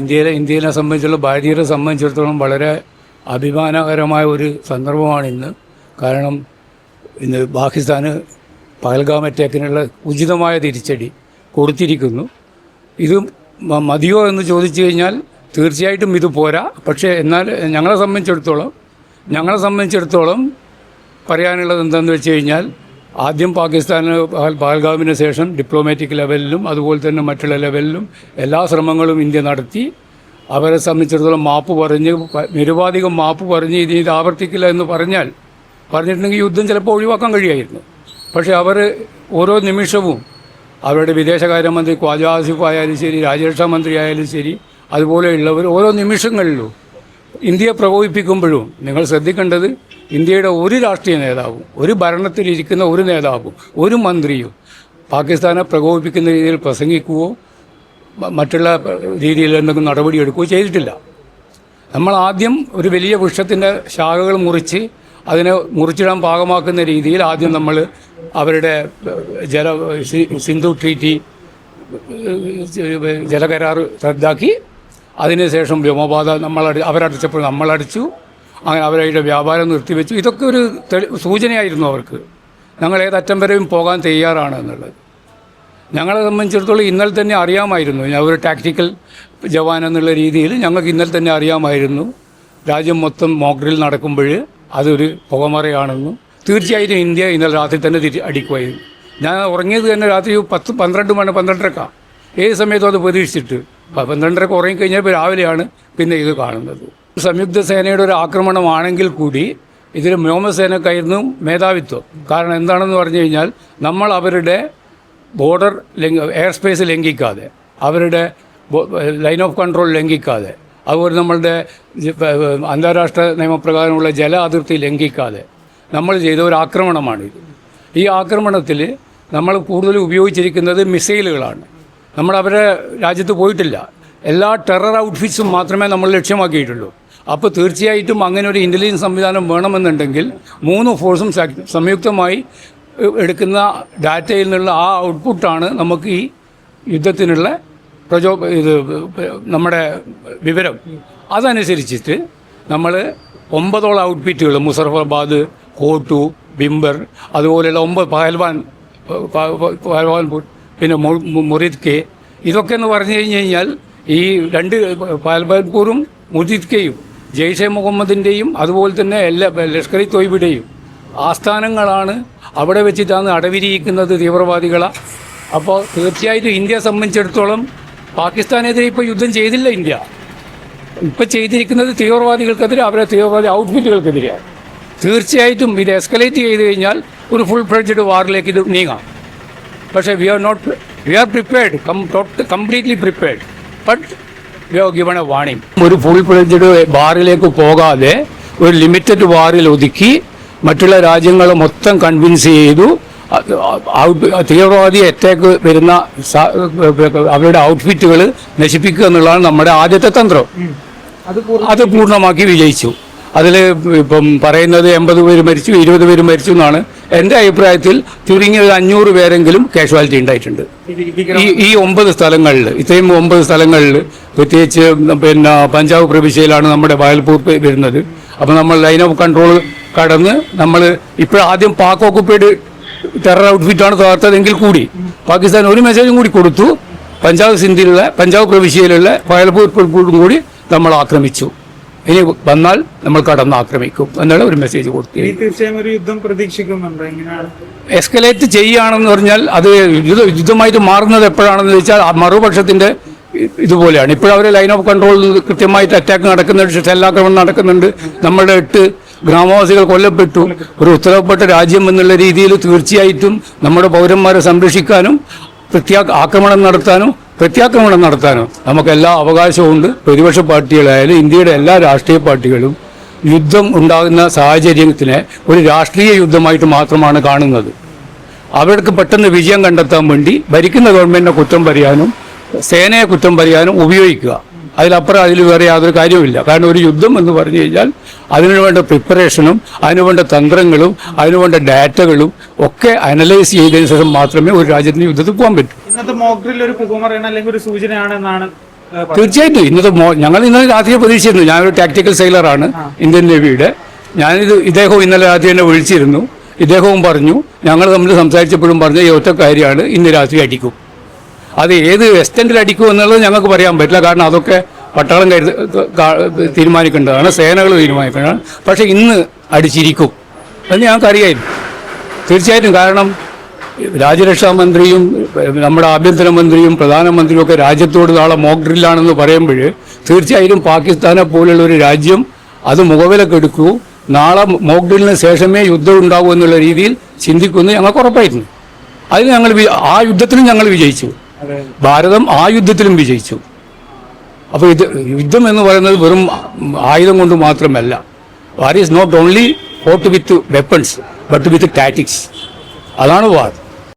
ഇന്ത്യയിലെ ഇന്ത്യയിലെ സംബന്ധിച്ചുള്ള ഭാരതീയരെ സംബന്ധിച്ചിടത്തോളം വളരെ അഭിമാനകരമായ ഒരു സന്ദർഭമാണ് ഇന്ന്. കാരണം ഇന്ന് പാകിസ്ഥാന് പഹൽഗാം അറ്റാക്കിനുള്ള ഉചിതമായ തിരിച്ചടി കൊടുത്തിരിക്കുന്നു. ഇത് മതിയോ എന്ന് ചോദിച്ചു കഴിഞ്ഞാൽ തീർച്ചയായിട്ടും ഇത് പോരാ. പക്ഷേ എന്നാൽ ഞങ്ങളെ സംബന്ധിച്ചിടത്തോളം ഞങ്ങളെ സംബന്ധിച്ചിടത്തോളം പറയാനുള്ളത് എന്താണെന്ന് വെച്ച് കഴിഞ്ഞാൽ ആദ്യം പാകിസ്ഥാന് പഹൽ- പഹൽഗാമിന് ശേഷം ഡിപ്ലോമാറ്റിക് ലെവലിലും അതുപോലെ തന്നെ മറ്റുള്ള ലെവലിലും എല്ലാ ശ്രമങ്ങളും ഇന്ത്യ നടത്തി. അവരെ സംബന്ധിച്ചിടത്തോളം മാപ്പ് പറഞ്ഞ് നിരുപാധികം മാപ്പ് പറഞ്ഞ് ഇനി ഇത് ആവർത്തിക്കില്ല എന്ന് പറഞ്ഞാൽ പറഞ്ഞിട്ടുണ്ടെങ്കിൽ യുദ്ധം ചിലപ്പോൾ ഒഴിവാക്കാൻ കഴിയായിരുന്നു. പക്ഷേ അവർ ഓരോ നിമിഷവും അവരുടെ വിദേശകാര്യമന്ത്രി ഖ്വാജ ആസിഫ് ആയാലും ശരി രാജ്യരക്ഷാ മന്ത്രി ആയാലും ശരി അതുപോലെയുള്ളവർ ഓരോ നിമിഷങ്ങളിലും ഇന്ത്യയെ പ്രകോപിപ്പിക്കുമ്പോഴും നിങ്ങൾ ശ്രദ്ധിക്കേണ്ടത് ഇന്ത്യയുടെ ഒരു രാഷ്ട്രീയ നേതാവും ഒരു ഭരണത്തിലിരിക്കുന്ന ഒരു നേതാവും ഒരു മന്ത്രിയും പാകിസ്ഥാനെ പ്രകോപിപ്പിക്കുന്ന രീതിയിൽ പ്രസംഗിക്കുകയോ മറ്റുള്ള രീതിയിൽ എന്തെങ്കിലും നടപടിയെടുക്കുകയോ ചെയ്തിട്ടില്ല. നമ്മൾ ആദ്യം ഒരു വലിയ വൃക്ഷത്തിന്റെ ശാഖകൾ മുറിച്ച് അതിനെ മുറിച്ചിടാൻ പാകമാക്കുന്ന രീതിയിൽ ആദ്യം നമ്മൾ അവരുടെ ജല സിന്ധു ട്രീറ്റി ജലകരാർ റദ്ദാക്കി അതിനുശേഷം വ്യോമപാത നമ്മൾ അവരടച്ചപ്പോൾ നമ്മളടിച്ചു. അങ്ങനെ അവരുടെ വ്യാപാരം നിർത്തിവെച്ചു. ഇതൊക്കെ ഒരു സൂചനയായിരുന്നു അവർക്ക്. ഞങ്ങൾ ഏതറ്റം വരെയും പോകാൻ തയ്യാറാണ് എന്നുള്ളത്. ഞങ്ങളെ സംബന്ധിച്ചിടത്തോളം ഇന്നലെ തന്നെ അറിയാമായിരുന്നു. ഞാൻ ഒരു ടാക്ടിക്കൽ ജവാൻ എന്നുള്ള രീതിയിൽ ഞങ്ങൾക്ക് ഇന്നലെ തന്നെ അറിയാമായിരുന്നു. രാജ്യം മൊത്തം മോക്ഡ്രിൽ നടക്കുമ്പോൾ അതൊരു പുകമറയാണെന്നും തീർച്ചയായിട്ടും ഇന്ത്യ ഇന്നലെ രാത്രി തന്നെ തിരി അടിക്കുമായിരുന്നു ഞാൻ ഉറങ്ങിയത് തന്നെ രാത്രി പത്ത് പന്ത്രണ്ട് മണി പന്ത്രണ്ടരക്ക. ഏത് സമയത്തും അത് പ്രതീക്ഷിച്ചിട്ട്. പ- കുറയും കഴിഞ്ഞാൽ രാവിലെയാണ് പിന്നെ ഇത് കാണുന്നത്. സംയുക്ത സേനയുടെ ഒരു ആക്രമണമാണെങ്കിൽ കൂടി ഇതിൽ വ്യോമസേനക്കായിരുന്നു മേധാവിത്വം. കാരണം എന്താണെന്ന് പറഞ്ഞു കഴിഞ്ഞാൽ നമ്മൾ അവരുടെ ബോർഡർ എയർ സ്പേസ് ലംഘിക്കാതെ അവരുടെ ലൈൻ ഓഫ് കൺട്രോൾ ലംഘിക്കാതെ അതുപോലെ നമ്മളുടെ അന്താരാഷ്ട്ര നിയമപ്രകാരമുള്ള ജല അതിർത്തി ലംഘിക്കാതെ നമ്മൾ ചെയ്ത ഒരു ആക്രമണമാണിത്. ഈ ആക്രമണത്തിൽ നമ്മൾ കൂടുതൽ ഉപയോഗിച്ചിരിക്കുന്നത് മിസൈലുകളാണ്. നമ്മൾ അവരെ രാജ്യത്ത് പോയിട്ടില്ല. എല്ലാ ടെറർ ഔട്ട്ഫിറ്റ്സും മാത്രമേ നമ്മൾ ലക്ഷ്യമാക്കിയിട്ടുള്ളൂ. അപ്പോൾ തീർച്ചയായിട്ടും അങ്ങനെ ഒരു ഇന്റലിജൻസ് സംവിധാനം വേണമെന്നുണ്ടെങ്കിൽ മൂന്ന് ഫോഴ്സും സംയുക്തമായി എടുക്കുന്ന ഡാറ്റയിൽ നിന്നുള്ള ആ ഔട്ട്പുട്ടാണ് നമുക്ക് ഈ യുദ്ധത്തിനുള്ള പ്രചോ ഇത് നമ്മുടെ വിവരം. അതനുസരിച്ചിട്ട് നമ്മൾ ഒമ്പതോളം ഔട്ട്ഫിറ്റുകൾ മുസഫറാബാദ് കോട്ടു ബിംബർ അതുപോലെയുള്ള ഒമ്പത് പഹൽവാൻ പഹൽവാൻ പിന്നെ മുറീദ് കെ. ഇതൊക്കെ എന്ന് പറഞ്ഞു കഴിഞ്ഞ് കഴിഞ്ഞാൽ ഈ രണ്ട് പാൽബൽപൂറും മുജീദ് കെയും ജെയ്ഷെ മുഹമ്മദിന്റെയും അതുപോലെ തന്നെ എല്ലാ ലഷ്കർ ഇ തൊയ്ബിയുടെയും ആസ്ഥാനങ്ങളാണ് അവിടെ വെച്ചിട്ടാണ് അടവിരിയിക്കുന്നത് തീവ്രവാദികളെ. അപ്പോൾ തീർച്ചയായിട്ടും ഇന്ത്യയെ സംബന്ധിച്ചിടത്തോളം പാകിസ്ഥാനെതിരെ ഇപ്പോൾ യുദ്ധം ചെയ്തില്ല ഇന്ത്യ. ഇപ്പം ചെയ്തിരിക്കുന്നത് തീവ്രവാദികൾക്കെതിരെ അവരെ തീവ്രവാദി ഔട്ട്ഫിറ്റുകൾക്കെതിരെയാണ്. തീർച്ചയായിട്ടും ഇത് എസ്കലേറ്റ് ചെയ്ത് കഴിഞ്ഞാൽ ഒരു ഫുൾ ഫ്ലെഡ്ജഡ് വാറിലേക്ക് ഇത് നീങ്ങാം. പക്ഷേ we are not we are prepared completely prepared but we are given a warning ഒരു ഫുൾ ഫ്ലെഡ്ജഡ് ബാറിലേക്ക് പോകാതെ ഒരു ലിമിറ്റഡ് ബാറിൽ ഒതുക്കി മറ്റുള്ള രാജ്യങ്ങൾ മൊത്തം കൺവിൻസ് ചെയ്തു. തീവ്രവാദി അറ്റാക്ക് വരുന്ന അവരുടെ ഔട്ട്ഫിറ്റുകൾ നശിപ്പിക്കുക എന്നുള്ളതാണ് നമ്മുടെ ആദ്യത്തെ തന്ത്രം. അത് പൂർണമാക്കി വിജയിച്ചു. അതിൽ ഇപ്പം പറയുന്നത് എൺപത് പേര് മരിച്ചു ഇരുപത് പേര് മരിച്ചു എന്നാണ് എന്റെ അഭിപ്രായത്തിൽ ചുരുങ്ങിയ ഒരു അഞ്ഞൂറ് പേരെങ്കിലും കാഷ്വാലിറ്റി ഉണ്ടായിട്ടുണ്ട്. ഈ ഈ ഒമ്പത് സ്ഥലങ്ങളിൽ ഇത്രയും ഒമ്പത് സ്ഥലങ്ങളിൽ പ്രത്യേകിച്ച് പിന്നെ പഞ്ചാബ് പ്രവിശ്യയിലാണ് നമ്മുടെ വയൽപൂർ വരുന്നത്. അപ്പോൾ നമ്മൾ ലൈൻ ഓഫ് കൺട്രോൾ കടന്ന് നമ്മൾ ഇപ്പോഴാദ്യം പാക് ഓക്കുപ്പൈഡ് ടെറർ ഔട്ട്ഫിറ്റാണ് തകർത്തതെങ്കിൽ കൂടി പാകിസ്ഥാൻ ഒരു മെസ്സേജും കൂടി കൊടുത്തു. പഞ്ചാബ് സിന്ധിയിലുള്ള പഞ്ചാബ് പ്രവിശ്യയിലുള്ള ഫയൽപൂർ കൂടി നമ്മൾ ആക്രമിച്ചു. ഇനി വന്നാൽ നമ്മൾ കടന്ന് ആക്രമിക്കും എന്നുള്ള ഒരു മെസ്സേജ് കൊടുത്തു തീർച്ചയായും ഒരു യുദ്ധം പ്രതീക്ഷിക്കുന്നുണ്ട് എങ്ങനെയാണ് എസ്കലേറ്റ് ചെയ്യുകയാണെന്ന് പറഞ്ഞാൽ അത് യുദ്ധ യുദ്ധമായിട്ട് മാറുന്നത് എപ്പോഴാണെന്ന് ചോദിച്ചാൽ മറുപക്ഷത്തിന്റെ ഇതുപോലെയാണ്. ഇപ്പോഴവർ ലൈൻ ഓഫ് കൺട്രോൾ കൃത്യമായിട്ട് അറ്റാക്ക് നടക്കുന്നുണ്ട് ഷെല്ലാക്രമണം നടക്കുന്നുണ്ട്. നമ്മുടെ എട്ട് ഗ്രാമവാസികൾ കൊല്ലപ്പെട്ടു. ഒരു ഉത്തരവപ്പെട്ട രാജ്യം എന്നുള്ള രീതിയിൽ തീർച്ചയായിട്ടും നമ്മുടെ പൗരന്മാരെ സംരക്ഷിക്കാനും പ്രത്യാ ആക്രമണം നടത്താനും പ്രത്യാക്രമണം നടത്താനോ നമുക്ക് എല്ലാ അവകാശവുമുണ്ട് പ്രതിപക്ഷ പാർട്ടികളായാലും ഇന്ത്യയുടെ എല്ലാ രാഷ്ട്രീയ പാർട്ടികളും യുദ്ധം ഉണ്ടാകുന്ന സാഹചര്യത്തിനെ ഒരു രാഷ്ട്രീയ യുദ്ധമായിട്ട് മാത്രമാണ് കാണുന്നത്. അവർക്ക് പെട്ടെന്ന് വിജയം കണ്ടെത്താൻ വേണ്ടി ഭരിക്കുന്ന ഗവൺമെന്റിനെ കുറ്റം പറയാനും സേനയെ കുറ്റം പറയാനും ഉപയോഗിക്കുക. അതിലപ്പുറം അതിൽ വേറെ യാതൊരു കാര്യവുമില്ല. കാരണം ഒരു യുദ്ധം എന്ന് പറഞ്ഞു കഴിഞ്ഞാൽ അതിനുവേണ്ട പ്രിപ്പറേഷനും അതിനുവേണ്ട തന്ത്രങ്ങളും അതിനുവേണ്ട ഡാറ്റകളും ഒക്കെ അനലൈസ് ചെയ്തതിനു ശേഷം മാത്രമേ ഒരു രാജ്യത്തിന് യുദ്ധത്തിൽ പോകാൻ പറ്റൂ. ഇന്നത്തെ മോക്ഡ്രിൽ ഒരു പുകമറയാണ് അല്ലെങ്കിൽ ഒരു സൂചനയാണെന്നാണ് തീർച്ചയായിട്ടും. ഇന്നത്തെ ഞങ്ങൾ ഇന്നലെ രാത്രി പ്രതീക്ഷിച്ചിരുന്നു. ഞാനൊരു ടാക്ടിക്കൽ സെയിലറാണ് ഇന്ത്യൻ നേവിയുടെ. ഞാനിത് ഇദ്ദേഹവും ഇന്നലെ രാത്രി എന്നെ വിളിച്ചിരുന്നു. ഇദ്ദേഹവും പറഞ്ഞു ഞങ്ങൾ തമ്മിൽ സംസാരിച്ചപ്പോഴും പറഞ്ഞ ഈ ഒറ്റ കാര്യമാണ് ഇന്ന് രാത്രി അടിക്കും. അത് ഏത് എക്സ്റ്റൻഡിൽ അടിക്കും എന്നുള്ളത് ഞങ്ങൾക്ക് പറയാൻ പറ്റില്ല. കാരണം അതൊക്കെ പട്ടാളം കരുത് തീരുമാനിക്കേണ്ടതാണ്. സേനകൾ തീരുമാനിക്കേണ്ടതാണ്. പക്ഷെ ഇന്ന് അടിച്ചിരിക്കും. എന്ന് ഞങ്ങൾക്ക് അറിയായിരുന്നു തീർച്ചയായിട്ടും കാരണം രാജ്യരക്ഷാ മന്ത്രിയും നമ്മുടെ ആഭ്യന്തരമന്ത്രിയും പ്രധാനമന്ത്രിയും ഒക്കെ രാജ്യത്തോട് നാളെ മോക്ക് ഡ്രില്ലാണെന്ന് പറയുമ്പോൾ തീർച്ചയായും പാകിസ്ഥാനെ പോലുള്ള ഒരു രാജ്യം അത് മുഖവിലക്കെടുക്കൂ നാളെ മോക്ക് ഡ്രില്ലിന് ശേഷമേ യുദ്ധം ഉണ്ടാകൂ എന്നുള്ള രീതിയിൽ ചിന്തിക്കുമെന്ന് ഞങ്ങൾക്ക് ഉറപ്പായിരുന്നു അതിന് ഞങ്ങൾ ആ യുദ്ധത്തിലും ഞങ്ങൾ വിജയിച്ചു. ഭാരതം ആ യുദ്ധത്തിലും വിജയിച്ചു. അപ്പോൾ ഇത് യുദ്ധം എന്ന് പറയുന്നത് വെറും ആയുധം കൊണ്ട് മാത്രമല്ല. War is not only fought with weapons but with tactics അതാണ് വാർ